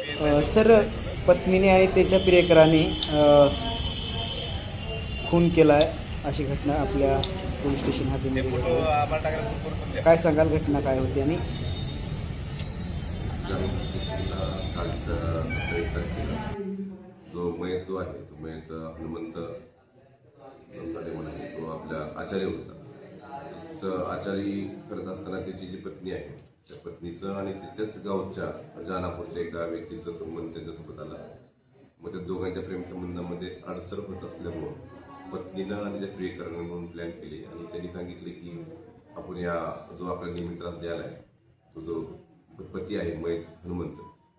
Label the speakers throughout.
Speaker 1: अ, sir पत्नीने आणि त्याच्या प्रियकराने खून केला आहे अशी घटना आपल्या पोलीस स्टेशन आहे. काय सांगाल? घटना काय होती आणि?
Speaker 2: जो मयत जो आहे तो मयत हनुमंत तो आपल्या आचार्य होता. गोष्ट आचारी करत असताना त्याची जी पत्नी आहे त्या पत्नीचं आणि त्याच्याच गावच्या जानापूरच्या एका व्यक्तीचा संबंध त्यांच्यासोबत आला. मग त्या दोघांच्या प्रेमसंबंधामध्ये अडसर होत असल्यामुळं पत्नीनं आणि त्या प्रियकरानं म्हणून प्लॅन केले आणि त्यांनी सांगितले की आपण या जो आपला नियमित त्रास द्यायला आहे तो जो पती आहे मैत हनुमंत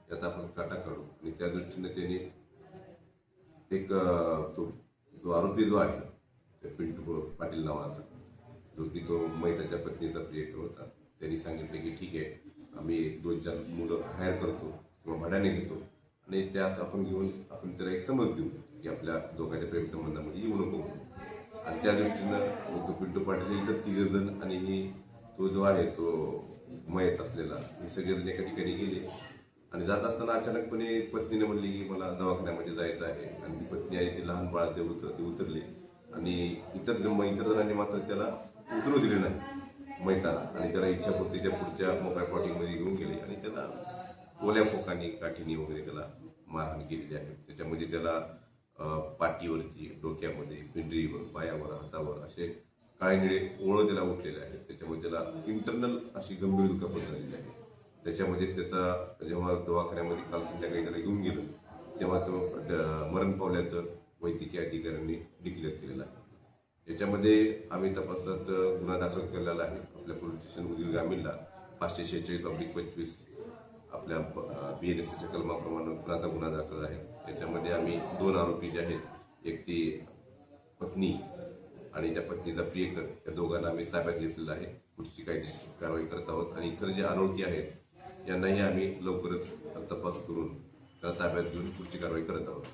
Speaker 2: त्याचा आपण काटा काढू. आणि त्या दृष्टीने त्यांनी एक तो जो आरोपी जो आहे पिंटू पाटील नावाचा जो की तो मैताच्या पत्नीचा प्रियकर होता. त्यांनी सांगितले की ठीक आहे आम्ही एक दोन चार मुलं हायर करतो किंवा भाड्याने घेतो. आणि त्यास आपण घेऊन आपण त्याला एक समज देऊ की आपल्या दोघांच्या प्रेमसंबंधामध्ये येऊ नको. आणि त्या दृष्टीनं तो पिंटू पाटील इतर तिघजण आणि ही तो जो आहे तो मयत असलेला हे सगळेजण एका ठिकाणी गेले. आणि जात असताना अचानकपणे पत्नीने म्हणली की मला दवाखान्यामध्ये जायचं आहे. आणि ती पत्नी आहे ती लहान बाळाचे ते उतर ते उतरले. आणि इतर मग इतर जणांनी मात्र त्याला उतरू दिले नाही मैताना आणि त्याला इच्छापूर्तीच्या पुढच्या मोकळ्या प्लॉटिंगमध्ये घेऊन गेले. आणि त्याला ओल्या फोकांनी काठीनी वगैरे त्याला मारहाण केलेली आहे. त्याच्यामध्ये त्याला पाठीवरती डोक्यामध्ये पिंडरीवर पायावर हातावर असे काळेनिळे ओळं त्याला उठलेले आहेत. त्याच्यामध्ये त्याला इंटरनल अशी गंभीर दुखापत झालेली आहे. त्याच्यामध्ये त्याचा जेव्हा दवाखान्यामध्ये काल संध्याकाळी त्याला घेऊन गेलं तेव्हा तो ड- मरण पावल्याचं वैद्यकीय अधिकाऱ्यांनी डिक्लेअर केलेलं आहे. याच्यामध्ये आम्ही तपासात गुन्हा दाखल केलेला आहे. आपल्या पोलीस स्टेशन ग्रामीणला पाचशे शेहेचाळीस अब्लिक पंचवीस आपल्या बी एन एसच्या कलमाप्रमाणे गुन्हाचा गुन्हा दाखल आहे. त्याच्यामध्ये आम्ही दोन आरोपी जे आहेत एक ती पत्नी आणि त्या पत्नीचा प्रियकर या दोघांना आम्ही ताब्यात घेतलेला आहे. पुढची कायदेशीर कारवाई करत आहोत. आणि इतर जे अनोळखी आहेत यांनाही आम्ही लवकरच तपास करून त्यांना ताब्यात घेऊन पुढची कारवाई करत आहोत.